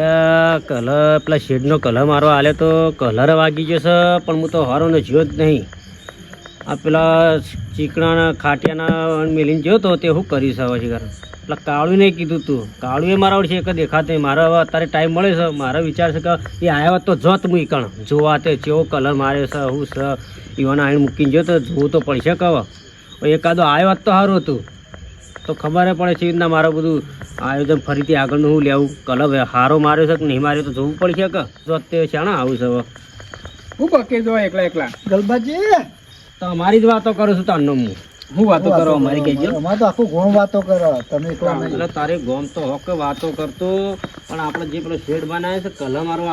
અરે, કલર, પેલા શેડનો કલર મારો આલે તો કલર વાગી જશે, પણ હું તો હારોને જોયો જ નહીં. આ પેલા ચીકણાના, ખાટિયાના મેલીને જોયો તો તે શું હવે છે પેલા કાળું નહીં કીધું તું. કાળું એ મારા વડે છે એક દેખાતે. મારે હવે અત્યારે ટાઈમ મળે છે. મારો વિચાર છે કે એ આવ્યા તો જોત હું ઈકણ જોવા તે કેવો કલર મારે છે હું છે? ઈવાના આવીને મૂકીને જોયો તો જોવું તો પડશે કહો એકાદો આવ્યો તો સારું હતું. તો ખબર પડે છે રીતના મારું બધું આયોજન ફરીથી આગળનું હું લેવું. કલર હારો માર્યો છે કે નહીં માર્યો તો જોવું પડશે કે. જો તે છે આવું છે હું પકે જો એકલા એકલા. ગલબાજી! તમારી જ વાતો કરું છું તારનો હું હું વાતો કરો અમારી કહેજો. અમારે તો આખું ગોમ વાતો કરો તમે એટલે તારે ગોમ તો હોકે વાતો કરતો પણ આપણે જે પેલો શેડ બનાવ્યો છે કલર મારો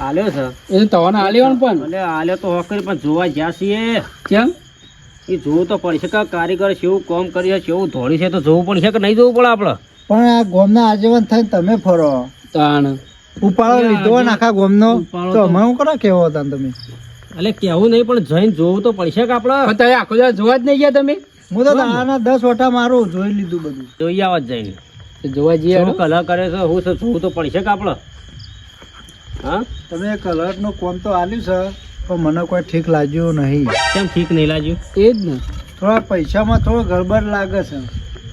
આલ્યો છે. એ તો તવાના આલ્યો પણ. એટલે આલ્યો તો હોકે પણ જોવા જ્યાં છીએ. કેમ? એ જોવું તો પડશે કે કારીગર કેવું કામ કરી છે કેવું ધોળી છે તો જોવું પડશે કે નહીં જોવું પડે આપણે? પણ આ ગોમના આજીવન થઈને તમે ફરો. તાણ. ઉપાડો લીધો ને આખા ગોમનો. તો અમે હું કરો કેવો હતા તમે? એટલે કેવું નહીં પણ જઈને જોવું તો પડશે કે આપણે. તમે આખો દિવસ જોવા જ નહીં ગયા તમે? હું તો આના દસ વટા મારું જોઈ લીધું બધું. જોઈ આવવા જ જઈને. જોવા જઈએ હું કલર કરે છે હું જોવું તો પડશે કે આપણે? હા? તમે કલર નો કોમ તો આલ્યું છે પણ મને કોઈ ઠીક લાગ્યું નહીં. કેમ ઠીક નહીં લાગ્યું? એ જ ને. થોડા પૈસામાં થોડો ગડબડ લાગે છે.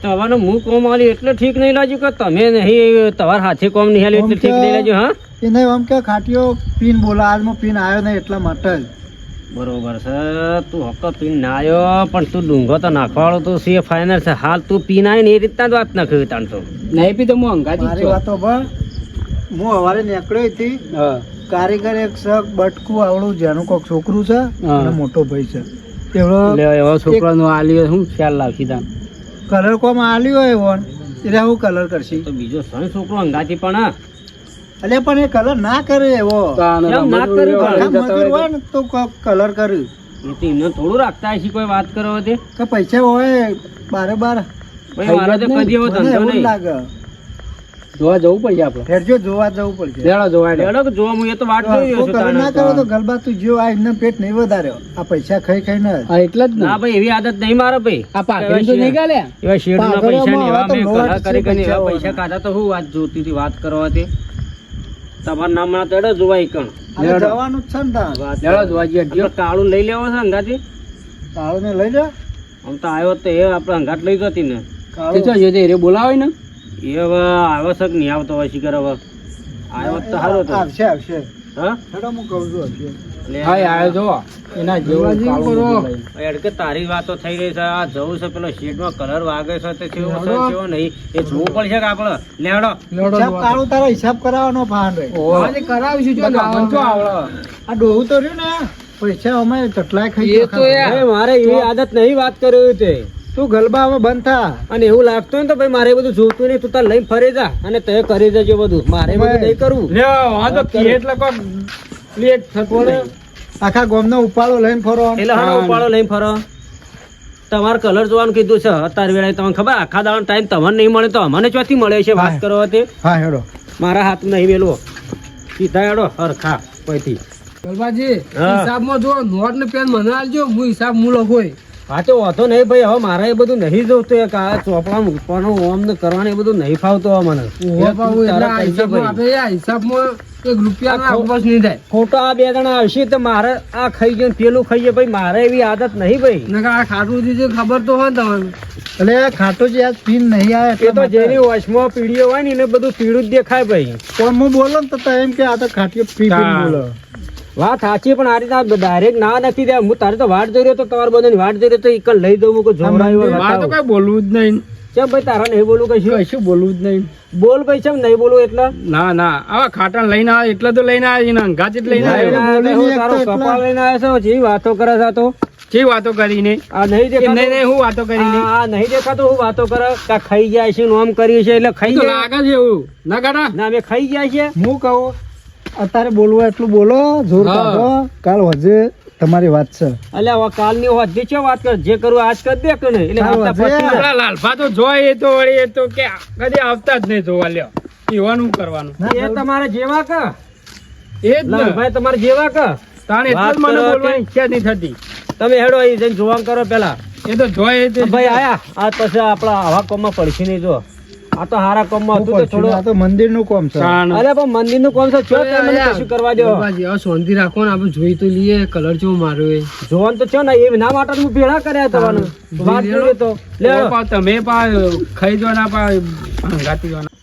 તમારું હું કોમ આલી એટલે ઠીક નહીં લાગ્યું કે તમે નહીં તમારા હાથે કોમ નહીં આલી એટલે ઠીક નહીં લાગ્યું હા? એને આમ કે ખાટીઓ પીન બોલા આજમાં પીન આવ્યો નહીં એટલા માટે જ. બરોબર છે તું હક્કો પીન ના આવ્યો પણ તું ડુંગો તો નાખવાળો તો છે ફાઇનલ છે. હાલ તું પીન આવી ને એ રીતના જ વાત નાખ્યું તાણ તો. નહીં પી તો હું અંગાતી જ મારી વાતો પણ હું હવારે નીકળ્યો હતી કારીગર એક શક બટકું આવડું જેનું કોક છોકરું છે અને મોટો ભાઈ છે. એવડો એવા છોકરાનો આલ્યો શું ખ્યાલ લાવશી તાણ? કલર કોમ આલ્યો હોય વોન એટલે હું કલર કરશી. તો બીજો સણ છોકરો અંગાથી પણ એટલે પણ એ કલર ના કરે એવો. ના કર્યું? ને તો કલર કર્યું એમને થોડું રાખતા હશે કોઈ વાત કરો તે? કે પૈસા હોય બારે બાર. ભાઈ મારો તો કદી એવો ધંધો નહીં. લાગે. જોવા જવું પડશે આપણે. હેરજો જોવા જવું પડશે. લેડો જોવા હેડો. લેડો કે જોવા હું એ તો વાત જોઈ રહ્યો છું ના કરો તો. ગલબા તું જો આ એમને પેટ નહીં વધાર્યો. આ પૈસા ખાઈ ખાઈને જ. હા એટલે જ ને. ના ભાઈ એવી આદત નહીં મારે ભાઈ. આ પાઘડી તો નહીં ગાલે એવા શેડના પૈસા ને એવા તો મેં લોટ કરી કરીને એવા પૈસા કાઢા તો હું વાત જોતી હતી વાત કરવા હતી. તમાર નામ ના તેડો જોવાય કણ. જવાનું જ છે ને લેડો જોવા જઈએ કાળું લઈ લેવો છે અંગાથી? કાળું ને લઈ લે. આમ તો આવ્યો તો એ આપણે અંગાત લઈ જતી ને. તે તો જે રે બોલાવે ને? એ હવે આવશ્યક નહીં આવતો હોય શીખર હવે? આવ્યો તો સારો હતો. આવશે આવશે. હા? હું કહું છું આવશે. તારી વાતો થઈ છે. આ જવું છે પેલો શેડમાં કલર વાગે છે તે કેવો છે કેવો નહીં? એ જોવું પડશે કે આપણે? લેવડો લેવડો હિસાબ જોવા. કાળો તારા હિસાબ કરાવવાનો ફાન રે કરાવીશું જો બધા મને તો આવડે. આ ડોહું તો રહ્યું ને. પૈસા અમે ખાઈ તો મારે એવી આદત નહીં વાત કરી તે. તું ગલબા હવે બંધ થા. અને એવું લાગતું ને તો ભાઈ મારે બધું જોતું નહીં. તું તાર લઈને ફરી જા અને તે કરી દેજો બધું. મારે બધું નહીં કરવું. લ્યો, આ તો કે એટલે કોક લેટ થતો. આખા ગોમનો ઉપાડો લઈને ફરો. એટલે હા. ઉપાડો લઈને ફરો. તમારે કલર જોવાનું કીધું છે અત્યારે વેળાએ. તમને ખબર આખા દાવાનો ટાઈમ તમને નહીં મળે તો અમને ચોથી મળે છે વાત કરો કરવા તે? હા હેડો. મારા હાથ નહીં મેલવો સીધા હેડો હરખા પૈથી ગલબાજી, હિસાબમાં જો નોટ ને પેન મને આલજો હું હિસાબ મૂલો હોય હા તો વાંધો નહીં ભાઈ હવે મારે એ બધું નહીં જોતું એક આ ચોપડા મૂકવાનું ઓમ ને કરવાનું એ બધું નહીં ફાવતું મને. હિસાબમાં એક ખોટો આ બે જણા આવશે તો મારે આ ખાઈ જાય પેલું ખાઈ જાય ભાઈ મારે એવી આદત નહીં ભાઈ. આ ખાટું ખબર તો હોય ને તમને. એટલે ખાટો જે આજ પીન નહીં આવે એ તો જેની વશમાં પીડીઓ હોય ને એને બધું પીળું જ દેખાય ભાઈ. પણ હું બોલો ને તો એમ કે આ તો ખાટીઓ પી બોલો. વાત સાચી પણ આ રીતના ડાયરેક્ટ ના નથી દે હું તારે તો વાટ જોઈ રહ્યો તો તમારે બધાની વાટ જોઈ રહ્યો તો એક લઈ દઉં કે મારે તો કઈ બોલવું જ નહીં. કેમ ભાઈ તારા નહીં બોલું કશું કશું બોલવું જ નહીં. બોલ ભાઈ છે નહીં બોલું એટલે? ના ના. આવા ખાટા લઈને આવે એટલે તો લઈને આવે ને અંગાત લઈને આવે કપાળ લઈને આવે છે. જે વાતો કરે છે આ તો. જે વાતો કરીને. આ નહીં એમ નહીં દેખાતું? નહીં હું વાતો કરીને. આ નહીં દેખાતું? હું વાતો કરે? કે ખાઈ જાય છે નોમ કર્યું છે એટલે ખાઈ જાય લાગે છે એવું. ના કાઢા ના અમે ખાઈ જાય છે હું કહું અત્યારે બોલવું એટલું બોલો જોર કાઢો. કાલ હજે તમારી વાત છે. એટલે હવે કાલની વાત જે છે વાત કર જે કરું આજ કર દે કે નહીં? એટલે હપ્તા. પછી લાલભા તો જોય એ તો વળી એ તો કે કદી આવતા જ નહીં જોવા લ્યો. એવાનું કરવાનું. એ તમારે જેવા કે? એ જ ને. ભાઈ તમારે જેવા કે? તાણે એટલું મને બોલવાની ઈચ્છા નહીં થતી. તમે હેડો અહીં જઈને જોવાનું કરો પેલા. એ તો જોય એ ભાઈ આયા. આ પછી આપણા હવા કોમમાં પડશે નહીં જો. આ તો હારા કામમાં હતું તો આ તો મંદિરનું કામ છે. અરે પણ મંદિરનું કામ છે છો તે મને કશું કરવા દો? બાજી હવે શાંતિ રાખો ને આપણે જોઈ તો લઈએ કલર ચો માર્યો એ. જોવાનું તો છો ને એના માટે જ હું ભેળા કર્યા તમારું વાત જોઈએ તો. લે પા તમે પા ખાઈ જો ના પા ગાતી જો ના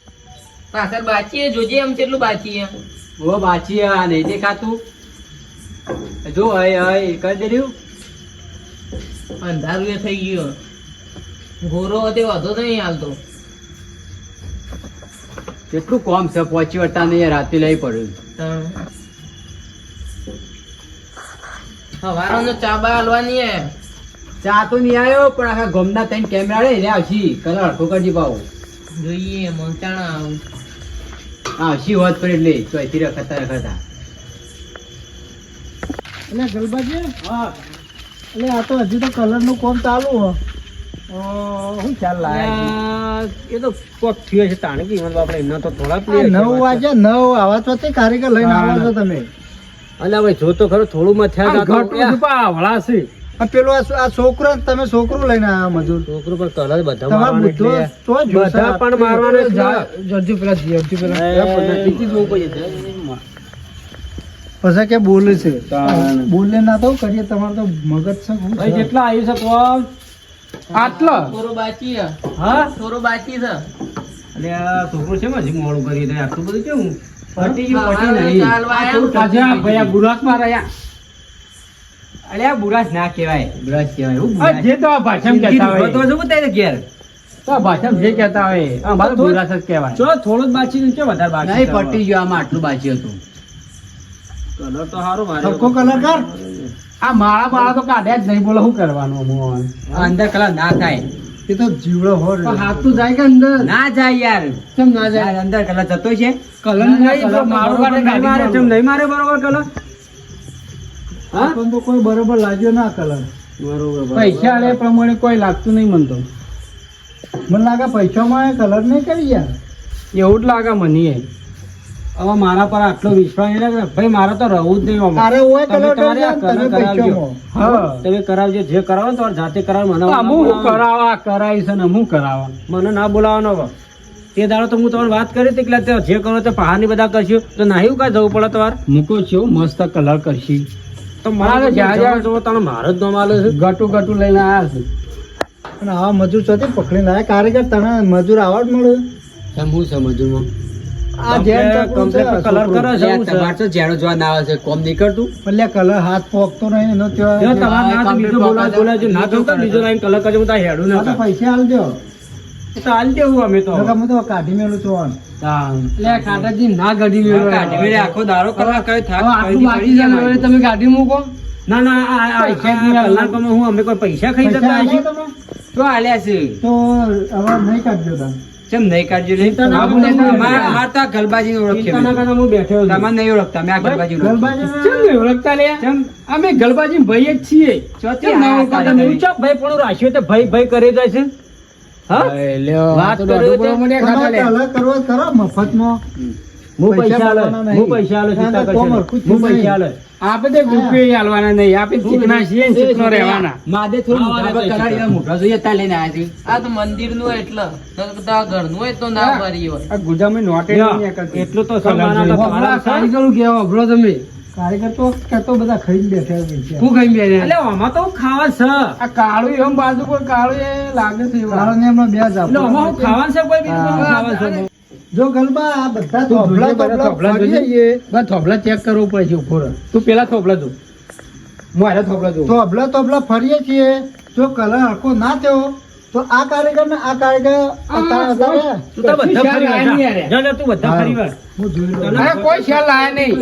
પાછળ બાચી જોજે એમ કેટલું બાચી ઓ બાચી આ નહીં દેખાતું. જો હય હય કરી દે રહ્યું અંધારું એ થઈ ગયો. ઘોરો તે વધો નહીં હાલતો. કેટલું કોમ છે પહોંચી વળતા નહીં રાતે લઈ પડ્યું. હવાનો ચા બા હાલવાની હે. ચા તો નહીં આવ્યો પણ આખા ગમના ત્રણ કેમેરા રે આવશી. કલર ઠોકરજી ભાવ જોઈએ મંચાણા આવું. આવશી હોત પર એટલે ચોથી રખતા રખતા એટલે ગલબાજી એટલે આ તો હજી તો કલરનું કોમ ચાલુ હો ચાલ ખ્યાલ એ તો કોક થયો છે તાણે કે ઈવન આપણે એમના તો થોડા પ્લેયર નવ વાગે નવ આવા તો તે કારીગર લઈને આવો છો તમે. અલા ભાઈ જો તો ખરો થોડું માં થયા ઘટું પા વળાસી પેલો આ છોકરો તમે છોકરું લઈને આવ્યા મજૂર. છોકરો પર કલર બધા તમારા મારવાના તો બધા પણ મારવાના જ છે. જડજો પેલા. જડજો પેલા. પછી કે બોલે છે. બોલે ના તો કરીએ તમારે તો મગજ છે જેટલા આવી છે કોમ આટલો? છોરો બાકી હા? છોરો બાકી છે. એટલે આ છોકરો છે હજી મોડું કરી દે આટલું બધું કેવું? પટી ગયું પટી નહીં. પાછા ભાઈ આ માં રહ્યા. અરે આ બુરાશ ના કહેવાય. બુરાશ કહેવાય જે તો આ ભાષામાં કહેતા હોય. તો શું બતાવી ઘેર. તો ભાષામાં જે કહેતા હોય અમારે બુરાક જ કહેવાય. ચો થોડું જ બાકી કે વધારે બાકી નહીં પટી ગયો આમાં આટલું બાચ્યું હતું. કલર તો સારો ધક્કો કલર કર. આ માળા માળા તો કાઢ્યા જ નહીં. બોલો શું કરવાનું મોહન અંદર કલા ના થાય. એ તો જીવડો હોર. હાથ તો જાય કે અંદર? ના જાય યાર. કેમ ના જાય? અંદર કલા જતો છે. કલમ નહીં, નહીં મારે, કેમ નહીં મારે બરોબર કલમ હા? આપણને તો કોઈ બરોબર લાગ્યો ના કલર. બરોબર પૈસા આલે પ્રમાણે કોઈ લાગતું નહીં મન તો. મને લાગે પૈસામાં કલર નહીં કરી યાર. એવું જ લાગે મને. હવે મારા પર આટલો વિશ્વાસ નહીં લાગે. ભાઈ મારે તો રહું જ નહીં. ઓય તમે તમારે કરાવજો. તમે કરાવજો. જે કરાવો ને તમારે જાતે કરાવો મને હું કરાવા? કરાવીશ ને હું કરાવા મને ના બોલાવવાનો હવે. તે દાડો તો હું તમને વાત કરી હતી કે જે કરો તે પહાડની બધા કરશું. તો નાહી કાંઈ જવું પડે તમારે? મૂકો છો મસ્ત કલર કરશી. તો મારે મારે જ્યાં જ્યાં જવો તમે મારો જ નામ આલે છે. ગટું ગટું લઈને આવ્યા છે. અને આવા મજૂર ચોથી પકડી લાયા. કારીગર તને મજૂર આવડ મળે હું સમજુમાં આ છે, કલર. કરે છે હું છે. એટલે કલર હાથ પોકતો નહીં એનો ત્યાં જો ના બીજો બોલાવ બોલાવજો. ના તો તો બીજો લાઈન કલર કરજો હું તો હેડું ના આ તો થાય. પૈસા આલજો એ તો હાલ દેવું અમે તો હું તો કાઢી મેલું છું એટલે કાટાજી ના ગાડી મેળવો. કાઢી મેળે આખો દારો કરવા કઈ થાક. તમે ગાડી મૂકો ના ના. કલાકમાં હું અમે કોઈ પૈસા ખાઈ જતા તો આલ્યા છે તો હવે નહીં કાઢજો તમે ચમ નહીં કાઢજો નહીં ચિંતા ના આ કરો. બોલે તો અમારે- અમારે- અમારે તો આ ગલબાજીને ઓળખીએ હું બેઠો છું. નહીં ઓળખતા મેં આ ગલબાજી કેમ નહીં ઓળખતા લે અમે ગલબાજી ભાઈ જ છીએ. ચોથી ના ઓળખતા? તમે તમે? ભાઈ પણ રાખ્યો તો ભાઈ ભાઈ કરી જાય છે. હા? વાત કરો મને ખાતા લે. કરવો કરો મફતમાં. હું પૈસા પૈસા હું પૈસા આલે ચિંતા કરશો કોમ નહીં. હરખું જ હું પૈસા નહીં. આપણે તો રૂપિયા આલવાના નહીં આપણે ચીકણા છીએ ને ચીકણો રહેવાના માદે થોડું હા, મોઢા પર વાલા કરાડી પૈસા. જોઈએ ત્યાં લઈને આવ્યા છે. આ તો મંદિરનું એટલે નકર તો આ હોય તો ના ભરી હોય આ ગુજામાં નોટે યા, નહીં કરતી. એટલું તો કલર તો તમારા છે. કારીગરો કેવા અભળો તમે કારીગર તો કહેતો બધા ખાઈને બેઠા હોય હું ખાઈ બેઠા? એટલે આમાં તો ખાવા છે આ કાળું એમ બાજુ કોઈ કાળું એ લાગે છે એવું. ને એમનો બે જ આપો. એટલે ખાવાનું છે કોઈ બીજું કોઈ છે જો ગલબા આ બધા થોભલા. બસ ચેક કરવું પડે છે ઉપર. તું પેલા થોભલા જો મારે થોભલા જો થોભલા થોભલા ફરીએ છીએ. જો કલર આખો ના થયો તો આ કારીગર ને આ કારીગર તું તો બધા ફરી આયા. નહીં વાર. યાર. જા, જા, તું બધા ફરી વાર. હું જોઈ લઉં અરે કોઈ ખ્યાલ આયા નહીં.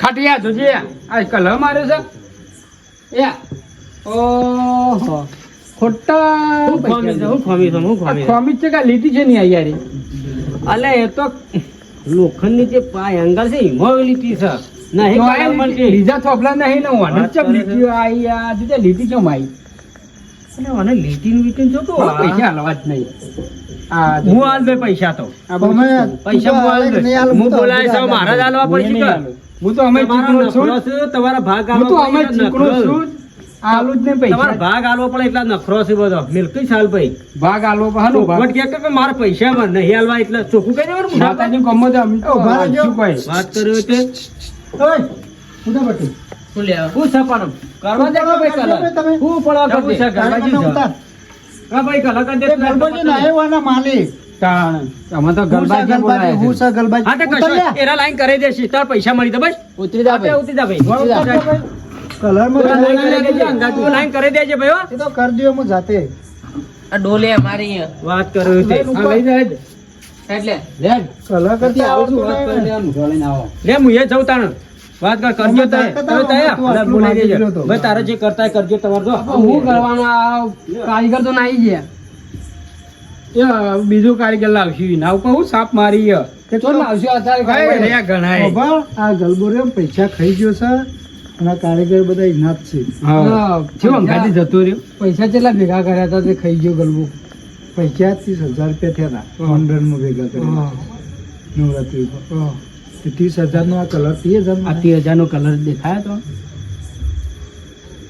ખાટિયા જોજે. આ કલર માર્યો છે. એ ઓહો. ખોટા હું ખોમી છું, હું ખોમી છું, હું ખોમી છું. ખોમી જ છે કે લીધી લીટી છે નહીં આ યારી? અલે એ તો લોખંડની જે પાય એંગલ છે એમાં લીટી છે. નહીં તો મળતી. બીજા થોભલા નહીં ને ઓને ચમ લીટી આઈ આ જુદા લીટી ચમ આઈ અલે મને લીટીનું બીટીનું જોતું હવે આ. પૈસા હલવા જ નહીં. હું હાલ બે પૈસા તો. પૈસા હું હાલ હું બોલાય મારા જ હાલવા હું પડશે તો અમે તમારો ભાગ હું તો અમે. છું. આલુ જ ને તમારે ભાગ આલવો પડે એટલા નખરો છે બધો. મિલકી સાલ ભાઈ ભાગ આલવો પણ હાલો કે કે મારા પૈસા માં નહીં આલવા એટલે ચોખ્ખું કહી દેવાનું? માતાજી ગમો તો અમે તો ઊભા રહેજો. શું વાત કર્યો તે. ઓય, ઉઠો બટી. શું લેવા? હું સપાડમ કરવા દે ભાઈ કલર. તમે. હું પડવા કરી દે તારે ઉતાર. હા ભાઈ કલર કરી દે ગલબાજી ના આવ્યાના માલિક. અમે તો હું સા ગરબાજી ગલબાજી, બોલાય હું સા ગલબાજી. હા તો કશો એરા લાઈન કરી દેશે તાર પૈસા મળી દે બસ. ઉતરી જા. ઉતરી જા ભાઈ. દે કરી કલર લાઈન કરી દેજે ભાઈ એ તો કરી દ્યો હું જાતે. આ ડોલે મારી વાત કર્યો તે આ લઈ જાય. જ. એટલે. લે. કલર કરતી આવું છું, વાત કરી. દેવાનું, લઈને આવો. લે હું એ જઉં તાણ. વાત કર કરજો હું આટલું બોલાઈ દેજો. ભાઈ તારે જે કરતા કરજો તમારે જો. હું કરવાનો આ કારીગર તો નાઈ ગયા. એ બીજું કારીગર લાવશું. ના કહું સાપ મારી ગયા. તે લાવશું અત્યારે બાબા, આ ગલબોરે પૈસા ખાઈ ગયો છે અને કારીગર બધા ઇનાત છે. હા. ગાડી જતો રહ્યો? પૈસા કેટલા ભેગા કર્યા હતા તે ખાઈ ગયો ગલબો પૈસા ત્રીસ હજાર રૂપિયા થયા હતા. હા. ભેગા કર્યા. નવરાત્રી પર ત્રીસ હજારનો આ કલર ત્રીસ હજાર આ ત્રીસ હજારનો કલર દેખાય તો?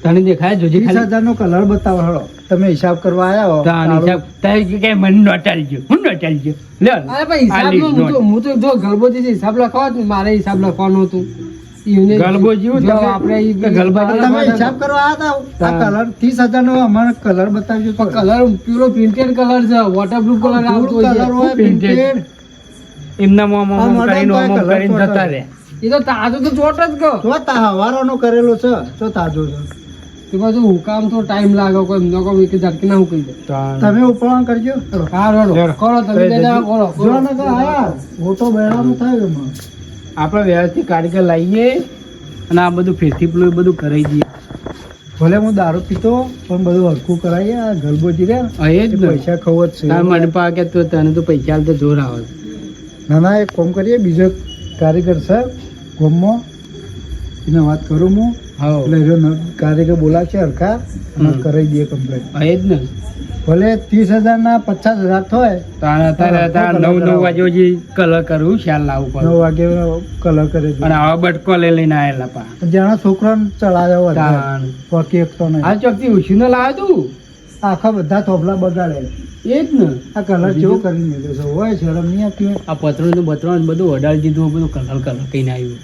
તને દેખાય જોજે ત્રીસ ખાલી. હજાર નો કલર બતાવો હળો. તમે હિસાબ કરવા આવ્યા હો. હિસાબ તારે કે કે મને નોટાલજો હું નોટાલજો લે અરે ભાઈ આ હિસાબ. હું તો જો ગલબોજી હિસાબ લખાવત તો મારે હિસાબ લખવાનો હતું. ગલબો જેવું આપણે ગલબા તમે હિસાબ કરવા આવ્યા હતા. આ કલર ત્રીસ હજાર નો અમારે કલર બતાવજો તો. કલર પેલો પ્રિન્ટેડ કલર છે. વોટરપ્રૂફ કલર આવતો કલર હોય Painted. painted. એમના મોં આ કરીને તો આ ઓમ ઓમ colour કરીને જતા રહે. એ તો તાજો તો ચોટ જ ગયો. જો તા કરેલો છે. તો તાજો છે. એ પાછું હુકામ તો ટાઈમ લાગે. કોઈ એમનો કોઈ એક ઝટકે ના હુકાઈ જાય. તમે ઉપરાણ કરજો. હા રોડો. કરો તમે કરો જો ને તો આયા મોટો બેડાનો થાય એમાં. આપણે વ્યવસ્થિત કારીગર લાવીએ અને આ બધું ફેરથી પેલું એ બધું કરાવી દઈએ. ભલે હું દારૂ પીતો પણ બધું હરખું કરાવીએ આ ગલબોજી રે એ જ. પૈસા ખવો જ તાર છે મને પા કે તો તને તો પૈસા તો જોર આવે. ના ના એક કોમ કરીએ બીજો કારીગર છે ગોમમાં એને વાત કરું હું. હા. એટલે કાર્યકર બોલાવશે હરખા અને કરાવી દઈએ કમ્પ્લેટ હા, એ જ ને. ભલે ત્રીસ હજાર ના પચાસ હજાર થાય તારે તારે તારે નવ નવ કરાવો. વાગે જે કલર કરવું લાવવું નવ પડે વાગે કલર કરે અને આવા બટકો લઈ લઈને આવેલા પા. જાણે છોકરાને ચલાવ્યો હતા એક તો નહીં. આ ચોકથી ઉછીને લાવ્યો તું? આખા બધા થોભલા બગાડે. એ જ ને. આ કલર જેવો કરી મેળ્યો છે. હોય શરમ નહીં આપી આ પતરું ને બતરું બધું અડાડી દીધું બધું કલર કલર કહીને આવ્યું.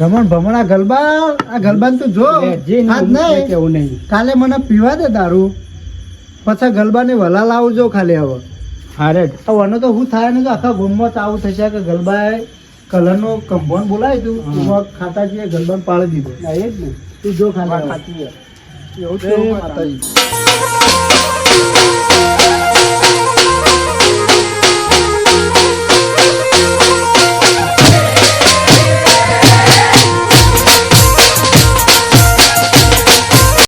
રમણ ભમણા ગલબા આ ગલબાન તું જો. આજ નહીં. કેવું નહીં. કાલે મને પીવા દે દારૂ. પછી ગલબાને વલા લાવજો ખાલી હવે. હારે આનો તો હું થાય ને તો આખા ગુમમાં આવું થશે કે ગલબાએ કલરનો કંપાઉન્ડ બોલાય તું એમાં ખાતા છીએ ગલબાને પાડી દીધો. એ જ ને. તું જો ખાલી એવું છે? માતાજી.